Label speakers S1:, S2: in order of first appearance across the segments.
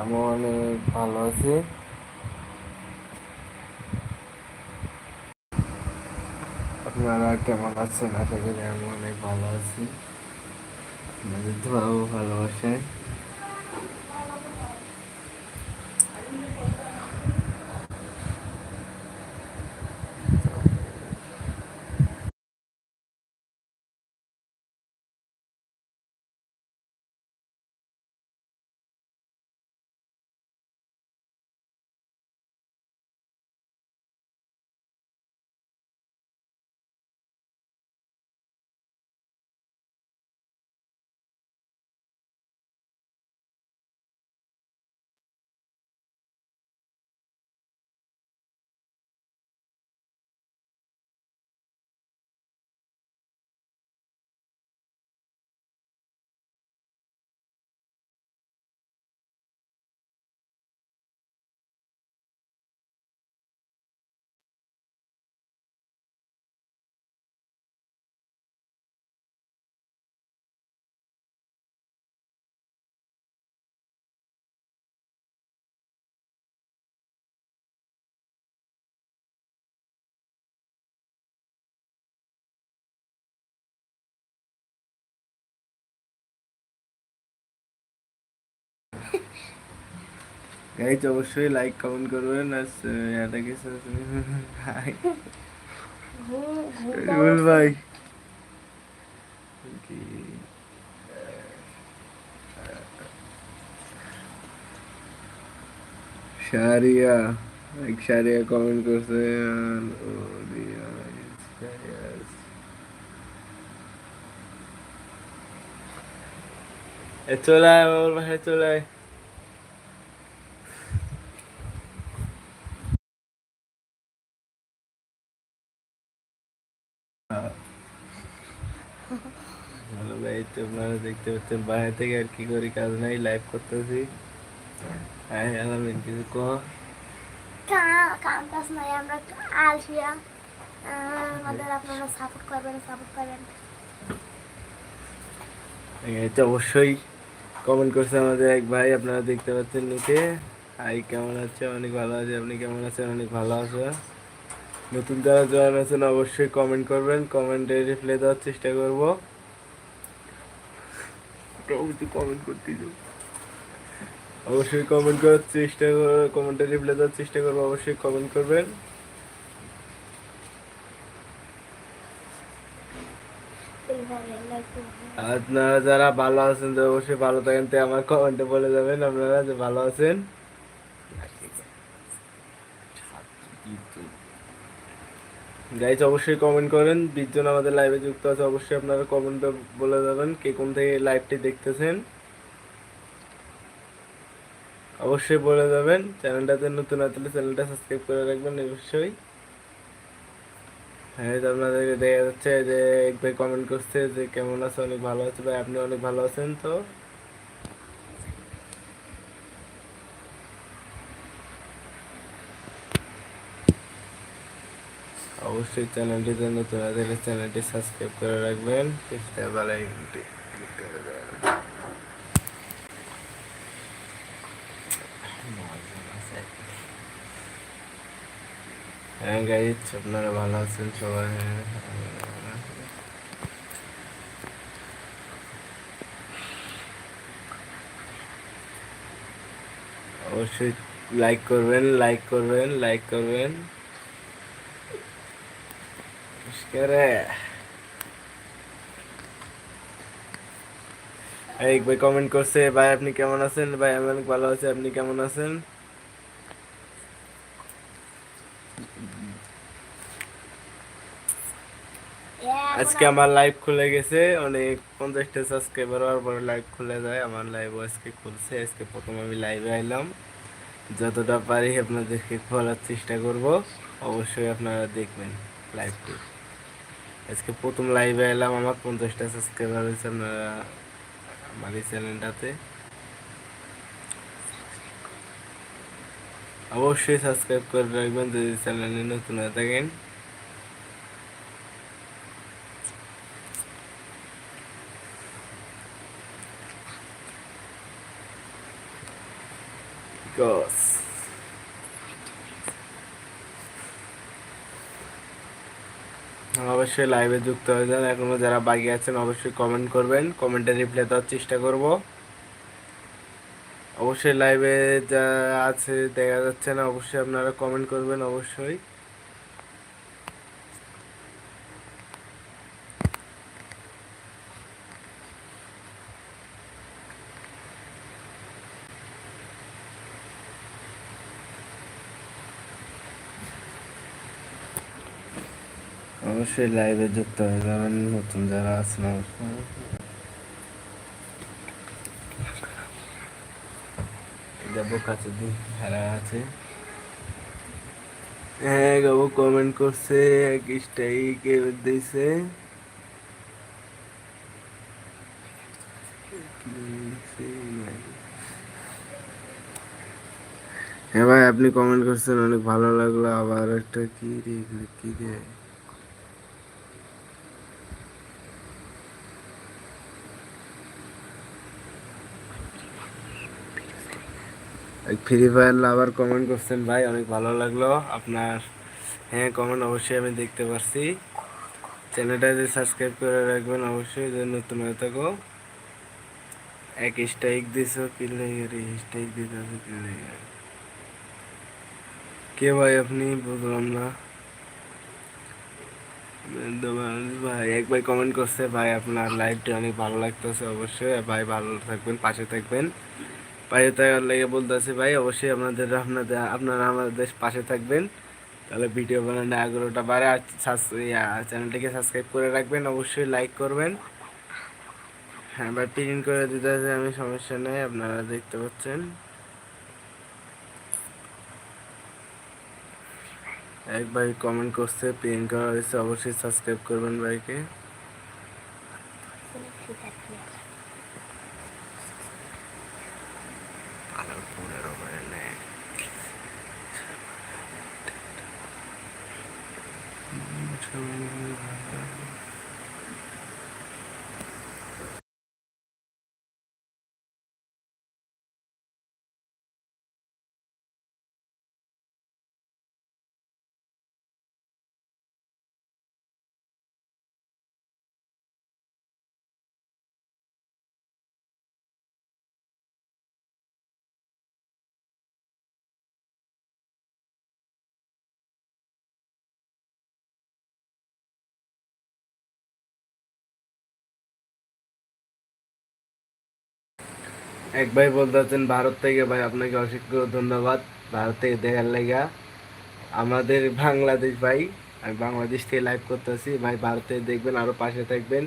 S1: আমি অনেক ভালো আছি। আপনারা কেমন আছেন? আশা করি আমি অনেক ভালো আছি। আপনাদের দোয়াও ভালোবাসে গাইজ অবশ্যই লাইক কমেন্ট করবেন আর এটা কি হাই রুল ভাই শারিয়া এক শারিয়া কমেন্ট করছে চলে আয় ওর বাসায় চলে আয় ভালো ভাই তো আপনারা দেখতে পাচ্ছেন বাইরে থেকে আর কি করি কাজ নাই লাইভ করতেছি। হ্যাঁ আলামিন কিছু কহ
S2: কাম কাজ নাই আমরা আলসিয়া আমাদের আপনারা সাপোর্ট করবেন সাপোর্ট করবেন
S1: এটা অবশ্যই কমেন্ট করছে আমাদের এক ভাই আপনারা দেখতে পাচ্ছেন নিচে। হাই কেমন আছে? অনেক ভালো আছে আপনি কেমন আছেন? অনেক ভালো আছে? নতুন যারা জয়েন আছেন অবশ্যই কমেন্ট করবেন কমেন্টে রিপ্লাই দেওয়ার চেষ্টা করব। কমেন্ট করতে যাও অবশ্যই কমেন্ট করার চেষ্টা কমেন্টে রিপ্লাই দেওয়ার চেষ্টা করব, অবশ্যই কমেন্ট করবেন। আপনারা যারা ভালো আছেন, তো অবশ্যই ভালো থাকেন, তো আমার কমেন্টে বলে যাবেন আপনারা যে ভালো আছেন। গাইজ অবশ্যই কমেন্ট করেন। বিশজন আমাদের লাইভে যুক্ত আছে, অবশ্যই আপনারা কমেন্টে বলে যাবেন কে কোন থেকে লাইভটি দেখতেছেন। অবশ্যই বলে যাবেন। চ্যানেলটাতে নতুন আসলে চ্যানেলটা সাবস্ক্রাইব করে রাখবেন, অবশ্যই। হ্যাঁ তো আপনাদেরকে দেখা যাচ্ছে যে এক ভাই কমেন্ট করছে যে, কেমন আছে? অনেক ভালো আছে? ভাই, আপনি অনেক ভালো আছেন তো? অবশ্যই চ্যানেলটি জন্য তোমাদের চ্যানেলটি সাবস্ক্রাইব করে রাখবেন। হ্যাঁ গাইজ আপনারা ভালো আছেন? সবাই অবশ্যই লাইক করবেন লাইক করবেন লাইক করবেন। এক ভাই কমেন্ট করছে ভাই আপনি কেমন আছেন? ভাই আমি অনেক ভালো আছি আপনি কেমন আছেন? আজকে আমার লাইভ খুলে গেছে অনেক পঞ্চাশটা সাবস্ক্রাইবার হওয়ার পরে লাইভ খুলে যায়। আমার লাইভ আজকে খুলছে আজকে প্রথম আমি লাইভে আইলাম। যতটা পারি আপনাদেরকে বলার চেষ্টা করব অবশ্যই আপনারা দেখবেন লাইভটি আজকে প্রথম লাইভে এলাম, আমার পঞ্চাশটা সাবস্ক্রাইবার হয়েছে আপনারা আমার এই চ্যানেলটাতে অবশ্যই সাবস্ক্রাইব করে রাখবেন যদি চ্যানেলে নতুন হয়ে থাকেন। গস অবশ্যই লাইভে যুক্ত হয়ে যান। এখনও যারা বাকি আছেন, অবশ্যই কমেন্ট করবেন। কমেন্টে রিপ্লাই দেওয়ার চেষ্টা করব। অবশ্যই লাইভে যা আছে, দেখা যাচ্ছে না, অবশ্যই আপনারা কমেন্ট করবেন, অবশ্যই। অবশ্যই লাইভে যুক্ত হয়ে যাবেন নতুন যারা আছেন যাব কাছে দিন খেলা আছে। হ্যাঁ গাবো কমেন্ট করছে এক স্ট্রাইক দিয়েছে হ্যাঁ ভাই আপনি কমেন্ট করছেন অনেক ভালো লাগল। আবার একটা কি রে কি রে? ফ্রি ফায়ার আবার কমেন্ট করছেন, ভাই, অনেক ভালো লাগল। আপনার হ্যাঁ কমেন্ট অবশ্যই আমি দেখতে পারছি। চ্যানেলটা যদি সাবস্ক্রাইব করে রাখবেন, অবশ্যই যদি নতুন হয়ে থাকো। এক স্ট্রাইক দিছো কি লেগে রে স্ট্রাইক দিতে কি লেগে কে ভাই আপনি? বুঝলাম না। ভাই, এক ভাই কমেন্ট করছে, ভাই, আপনার লাইভটি অনেক ভালো লাগতেছে, অবশ্যই। ভাই, ভালো থাকবেন, পাশে থাকবেন। পাশে থাকার লেগে বলতেছি, ভাই, অবশ্যই আপনাদের আপনাদের, আপনারা আমাদের পাশে থাকবেন। তাহলে ভিডিও বানানোর আগ্রহটা বাড়ে আর চ্যানেলটিকে সাবস্ক্রাইব করে রাখবেন। অবশ্যই লাইক করবেন। হ্যাঁ ভাই প্রিন্ট করে দিতে আমি সমস্যা নেই, আপনারা দেখতে পাচ্ছেন। এক ভাই কমেন্ট করছে প্রিন্ট করা হয়েছে, অবশ্যই সাবস্ক্রাইব করবেন ভাইকে পনেরো করে নেয় এক ভাই বলতেছেন ভারত থেকে ভাই আপনাকে অসংখ্য ধন্যবাদ। ভারত থেকে দেখার লেগা আমাদের বাংলাদেশ ভাই আমি বাংলাদেশ থেকে লাইভ করতেছি। ভাই ভারতে দেখবেন আরও পাশে থাকবেন।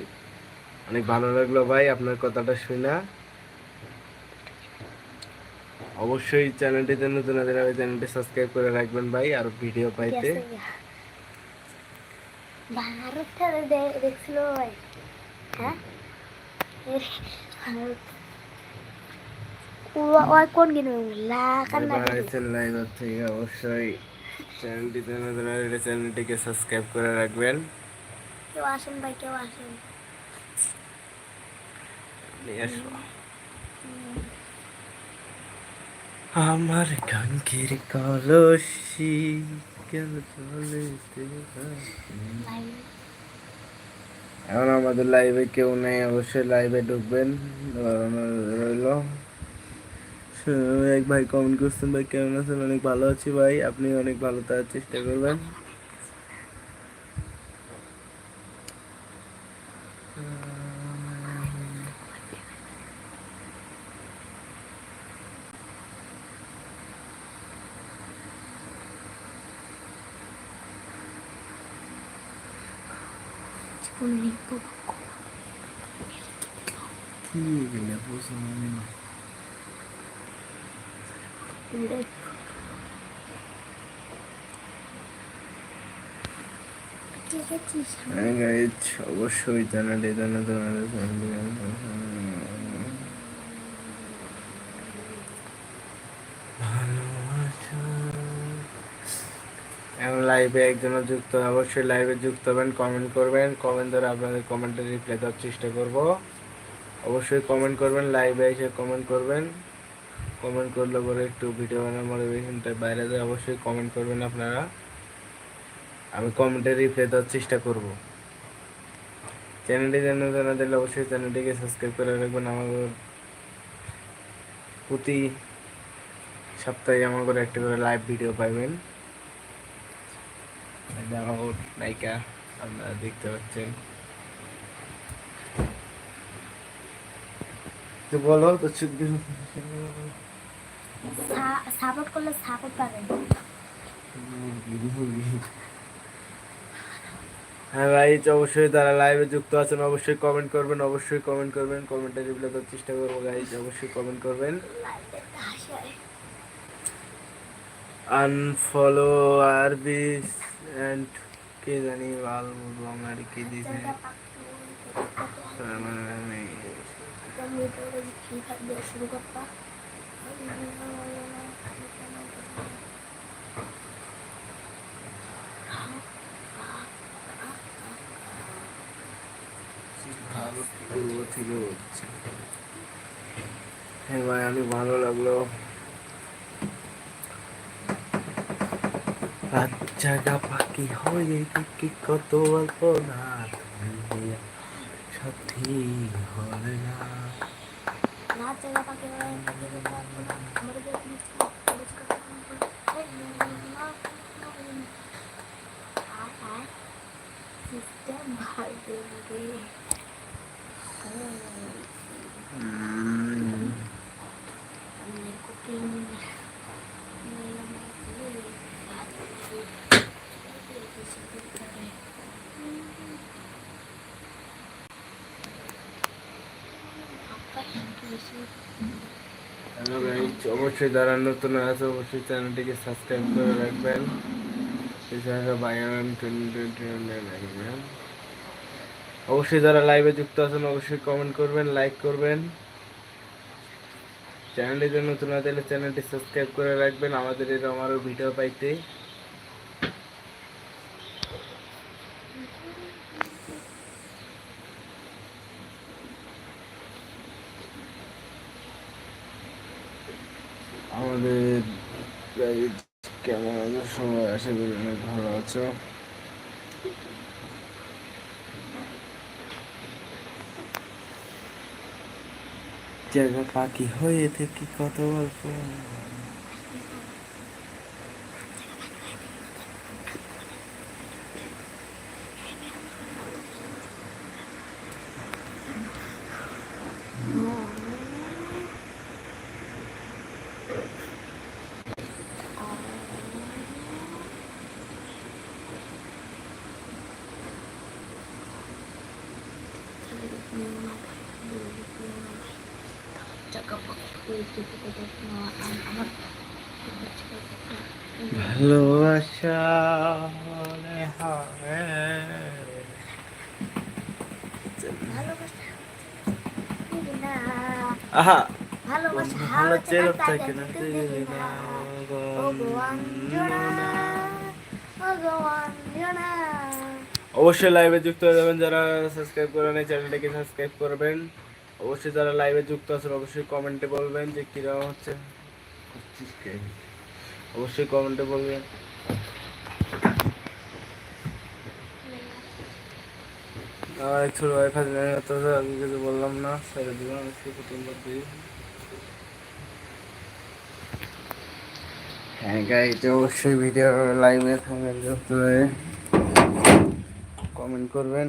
S1: অনেক ভালো লাগল ভাই আপনার কথাটা শুনা। অবশ্যই চ্যানেলটিতে নতুন আছে চ্যানেলটি সাবস্ক্রাইব করে রাখবেন ভাই আর ভিডিও পাইতে।
S2: ভারতটা দে- দেখছিল ভাই। হ্যাঁ? ভারত ওই কোন গেম লাখান্না
S1: আছেন লাইভ থেকে অবশ্যই। চ্যানেলটিতে নতুন চ্যানেলটিকে সাবস্ক্রাইব করে রাখবেন।
S2: কেউ আসেন ভাই কেউ আসেন।
S1: আমার কাঙ্কির কলসি এখন আমাদের লাইভে কেউ নেই অবশ্যই লাইভে ঢুকবেন। রইল। এক ভাই কমেন্ট করছেন ভাই কেমন আছেন? অনেক ভালো আছি ভাই। আপনি অনেক ভালো থাকার চেষ্টা করবেন। কি এগুলো বুঝলাম না
S2: ঠিক আছে
S1: হ্যাঁ গাইজ অবশ্যই চ্যানেলে জানা লাইভে একজন যুক্ত অবশ্যই লাইভে যুক্ত হবেন কমেন্ট করবেন কমেন্ট ধরে আপনাদের কমেন্টে রিপ্লাই দেওয়ার চেষ্টা করব। অবশ্যই কমেন্ট করবেন লাইভে এসে কমেন্ট করবেন। কমেন্ট করলে পরে একটু ভিডিও বানানোর মোটিভেশনটা বাইরে যায় অবশ্যই কমেন্ট করবেন আপনারা। আমি কমেন্টে রিপ্লাই দেওয়ার চেষ্টা করব। চ্যানেলটি জানা জানা দিলে অবশ্যই চ্যানেলটিকে সাবস্ক্রাইব করে রাখবেন। আমাদের প্রতি সপ্তাহে আমার করে একটা করে লাইভ ভিডিও পাইবেন। আমার নায়িকা, আপনারা দেখতে পাচ্ছেন। তো বলো, তো
S2: সাপোর্ট করলে সাপোর্ট পাবেন।
S1: হ্যাঁ ভাই অবশ্যই তারা লাইভে যুক্ত আছেন অবশ্যই কমেন্ট করবেন অবশ্যই কমেন্ট করবেন কমেন্টে রিপ্লাই দেওয়ার চেষ্টা করব গাইজ অবশ্যই কমেন্ট করবেন। আনফলো আরবি অ্যান্ড কে জানি বাল বলব আমার কি দিছে। হ্যাঁ ভাই অনেক ভালো লাগল। বাচ্চাটা পাখি হয়ে দেখি কত অল্প না সাথী হবে না
S2: রাত জায়গা পাকে পাকে আমাদের সিস্টেম ভালো রে কুকিং
S1: হ্যালো গাইজ অবশ্যই যারা নতুন আছে, অবশ্যই চ্যানেলটিকে সাবস্ক্রাইব করে রাখবেন। এছাড়া বায়ান টোয়েন্টি টোয়েন্টি রাখবেন অবশ্যই যারা লাইভে যুক্ত আছেন, অবশ্যই কমেন্ট করবেন লাইক করবেন। চ্যানেলটিতে নতুন আছে চ্যানেলটি সাবস্ক্রাইব করে রাখবেন। আমাদের এরকম আরও ভিডিও পাইতে। আমাদের কেমন আছো? সবাই আশা করি অনেক ভালো আছো। জায়গা পাখি হয়ে থেকে, কত গল্প। না। অবশ্যই লাইভে যুক্ত হয়ে যাবেন যারা সাবস্ক্রাইব করে নেই চ্যানেলটাকে সাবস্ক্রাইব করবেন। অবশ্যই যারা লাইভে যুক্ত আছেন, অবশ্যই কমেন্টে বলবেন যে কীরকম হচ্ছে। অবশ্যই কমেন্টে বলবেন। আমার এক ছোট ভাই আমি কিছু বললাম না ছেড়ে দিলাম আজকে প্রথম বার দিয়ে হ্যাঁ গাইতে অবশ্যই ভিডিও লাইভে থাকবেন যুক্ত হয়ে কমেন্ট করবেন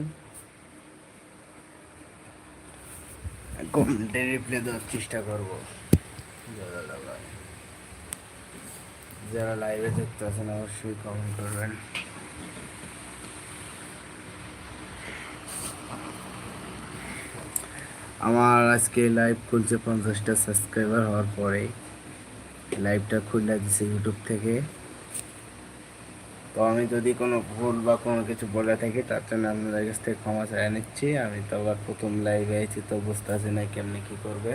S1: কমেন্টে রিপ্লাই দেওয়ার চেষ্টা করব। যারা লাগায়। যারা লাইভে যুক্ত আছেন, অবশ্যই কমেন্ট করবেন। আমার আজকে লাইভ খুলছে পঞ্চাশটা সাবস্ক্রাইবার হওয়ার পরেই লাইভটা খুলে দিছে ইউটিউব থেকে। তো আমি যদি কোনো ভুল বা কোনো কিছু বলে থাকি, তার জন্য আপনাদের কাছ থেকে ক্ষমা চাই নিচ্ছি। আমি তো আবার প্রথম লাইভে আছি, তো বুঝতে পারছি না কেমনি কী করবে।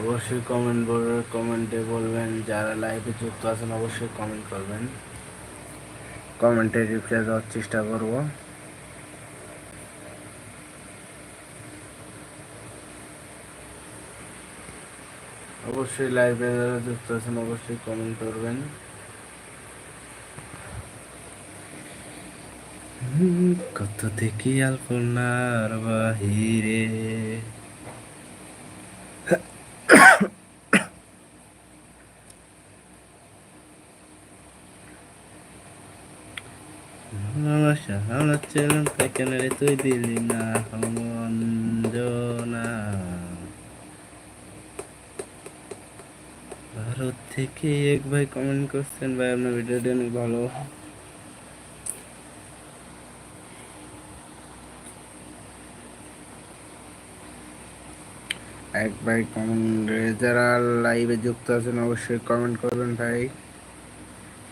S1: অবশ্যই কমেন্ট কমেন্টে বলবেন, যারা লাইভে যুক্ত আছেন অবশ্যই কমেন্ট করবেন। কমেন্টে রিপ্লাই দেওয়ার চেষ্টা করব। অবশ্যই লাইভে যারা যুক্ত আছেন অবশ্যই কমেন্ট করবেন। কত থেকে আলপনার বাহিরে আমরা ছিলাম তাই দিলি না মঞ্জনা ভারত থেকে এক ভাই কমেন্ট করছেন, ভাই, আপনার ভিডিওটি অনেক ভালো। এক ভাই কমেন্ট যারা লাইভে যুক্ত আছেন, অবশ্যই কমেন্ট করবেন ভাই।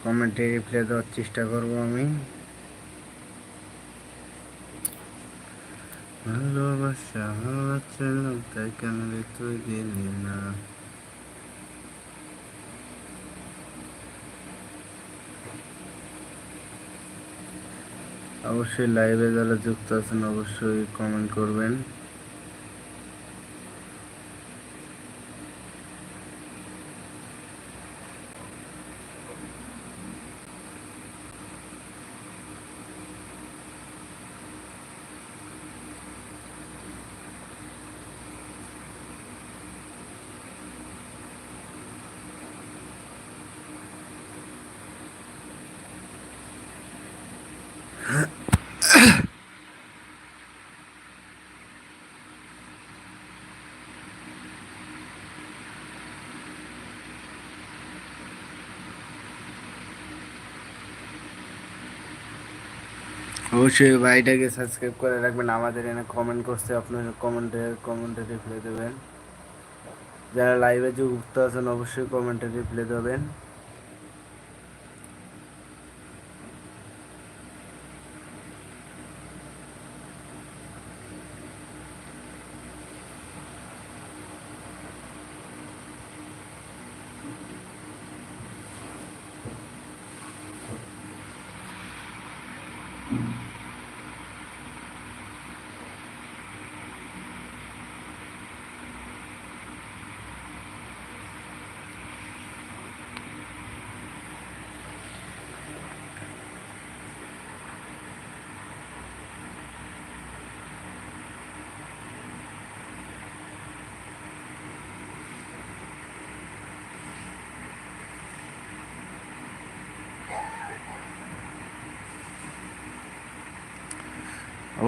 S1: কমেন্টে রিপ্লাই দেওয়ার চেষ্টা করব আমি। ভালোবাসা কেন তুই দিলি না অবশ্যই লাইভে যারা যুক্ত আছেন অবশ্যই কমেন্ট করবেন। অবশ্যই ভাইটাকে সাবস্ক্রাইব করে রাখবেন, আমাদের এনে কমেন্ট করছে, আপনার কমেন্টে কমেন্টে রিপ্লাই দেবেন। যারা লাইভে যুক্ত আছেন, অবশ্যই কমেন্টে রিপ্লাই দেবেন।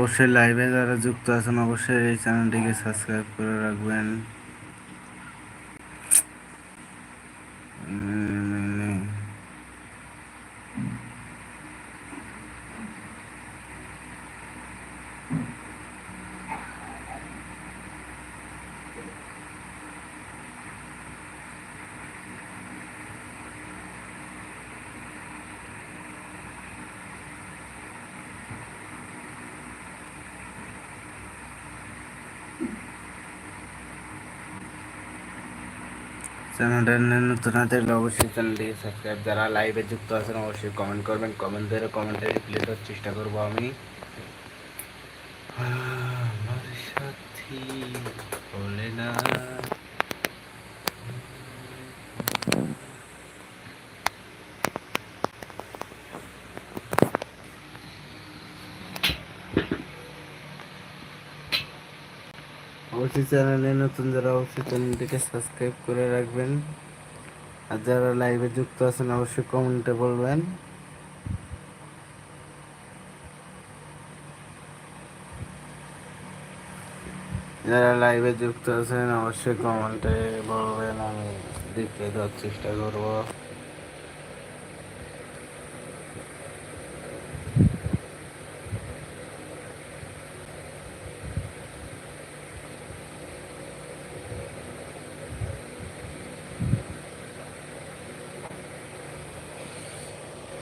S1: অবশ্যই লাইভে যারা যুক্ত আছেন অবশ্যই এই চ্যানেলটিকে সাবস্ক্রাইব করে রাখবেন। চ্যানেলটা নতুন হাতে অবশ্যই চ্যানেলটিকে সাবস্ক্রাইব যারা লাইভে যুক্ত আছেন, অবশ্যই কমেন্ট করবেন। কমেন্ট ধরে কমেন্টে রিপ্লাই দেওয়ার চেষ্টা করব আমি আমার সাথী বলে না অবশ্যই চ্যানেলে নতুন যারা অবশ্যই চ্যানেলটিকে সাবস্ক্রাইব করে রাখবেন। আর যারা লাইভে যুক্ত আছেন, অবশ্যই কমেন্টে বলবেন। যারা লাইভে যুক্ত আছেন, অবশ্যই কমেন্টে বলবেন, আমি দেখতে দেওয়ার চেষ্টা করব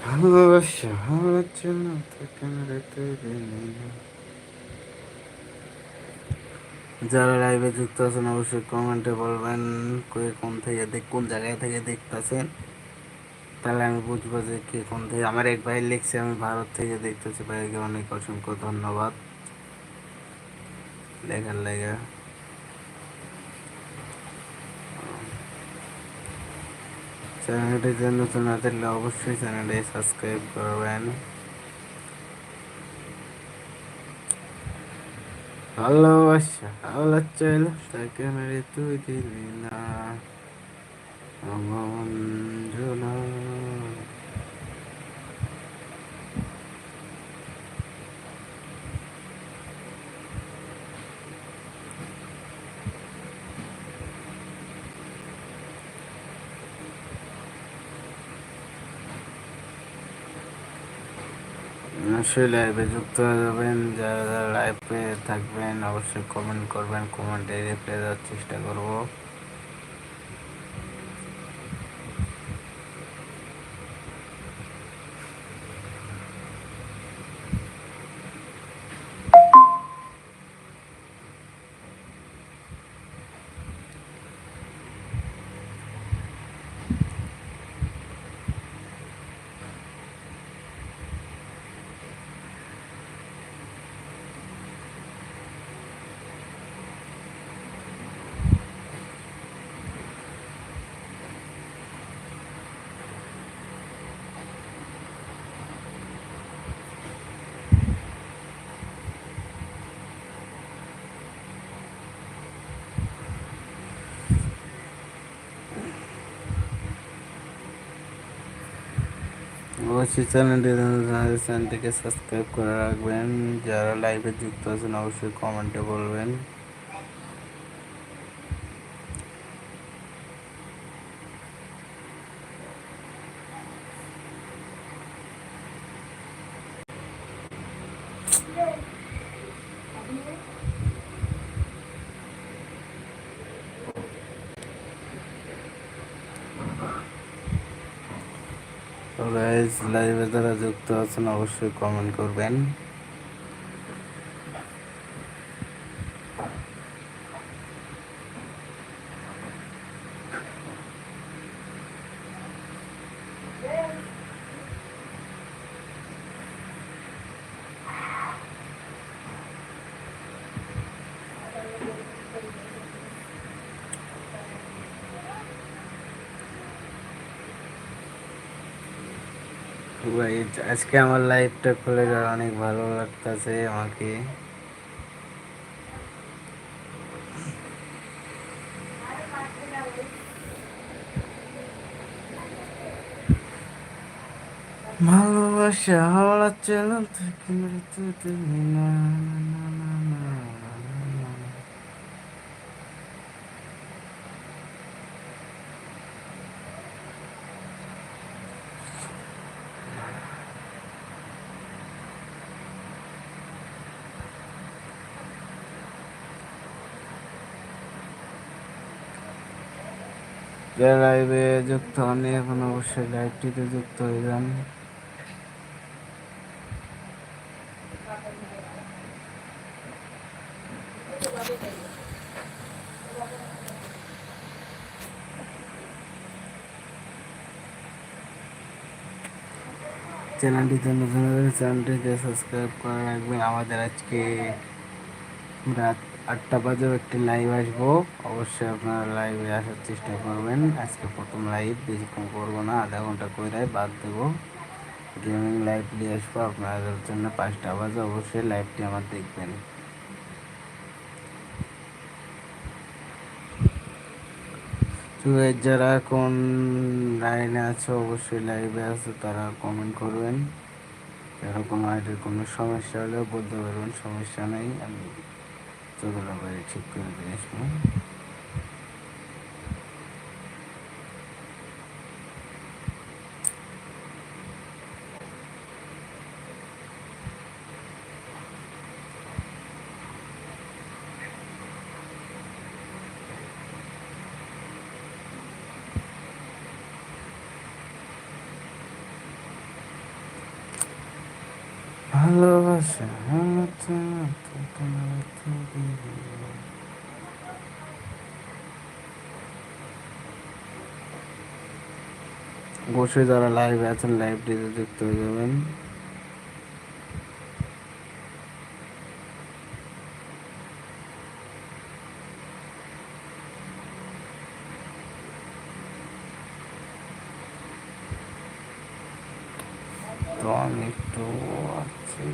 S1: ভালোবাসা হচ্ছে না তোকে রেতে দিলি না। যারা লাইভে যুক্ত আছেন, অবশ্যই কমেন্টে বলবেন কে কোন থেকে দেখ, কোন জায়গায় থেকে দেখতেছেন। তাহলে আমি বুঝব যে কে কোন থেকে। আমার এক ভাই লিখছে, আমি ভারত থেকে দেখতেছি। ভাইকে অনেক অসংখ্য ধন্যবাদ। লেখার লেগে। চ্যানেলটিতে নতুন না থাকলে অবশ্যই চ্যানেলটি সাবস্ক্রাইব করবেন। ভালোবাসা ভালো চাইল তাকে মেরে তুই দিলি না। অবশ্যই লাইভে যুক্ত হয়ে যাবেন। যারা যারা লাইভে থাকবেন, অবশ্যই কমেন্ট করবেন। কমেন্টে রিপ্লাই দেওয়ার চেষ্টা করব। অবশ্যই চ্যানেলটি চ্যানেলটিকে সাবস্ক্রাইব করে রাখবেন। যারা লাইভে যুক্ত আছেন অবশ্যই কমেন্টে বলবেন গাইজ লাইভে যারা অবশ্যই কমেন্ট করবেন। Guys, আজকে আমার লাইভটা খুলে যাওয়া অনেক ভালো লাগতেছে আমাকে। ভালোবাসা হওয়ার মৃত্যু তুমি না, না, না, না। যারা লাইভে যুক্ত হননি, এখন অবশ্যই লাইভটিতে যুক্ত হয়ে যান চ্যানেলটিতে নতুন চ্যানেলটিকে সাবস্ক্রাইব করে রাখবেন। আমাদের আজকে রাত আটটা বাজেও একটি লাইভ আসব। অবশ্যই আপনারা লাইভে আসার চেষ্টা করবেন। আজকে প্রথম লাইভ বেশিক্ষণ করব না, আধা ঘণ্টা করে বাদ দেবো। গেমিং লাইভ নিয়ে আসব। আপনাদের জন্য পাঁচটা বাজে, অবশ্যই লাইভটি আমার দেখবেন। যারা কোন লাইনে আছে, অবশ্যই লাইভে আছে, তারা কমেন্ট করবেন। যারা কোনো আইডির কোনো সমস্যা হলেও বলতে পারবেন, সমস্যা নেই। আমি যতটা পারি ঠিক করে দিয়ে আসব ভালোবাসা অবশ্যই যারা লাইভে আছেন লাইভটিতে যুক্ত হয়ে যাবেন। তো আমি একটু আছি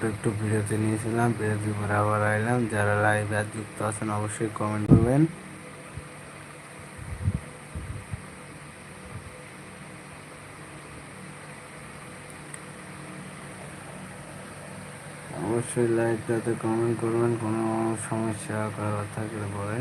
S1: ছোট্ট একটু বিরতি নিয়েছিলাম, বিরতি পরে আবার আইলাম। যারা লাইভে আর যুক্ত আছেন অবশ্যই কমেন্ট করবেন। অবশ্যই লাইভটাতে কমেন্ট করবেন, কোনো সমস্যা কারও থাকলে পরে।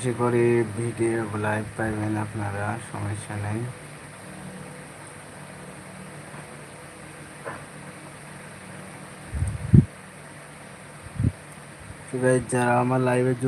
S1: আশা করি ভিডিও লাইভ পাইবেন আপনারা সমস্যা নেই। যারা আমার লাইভে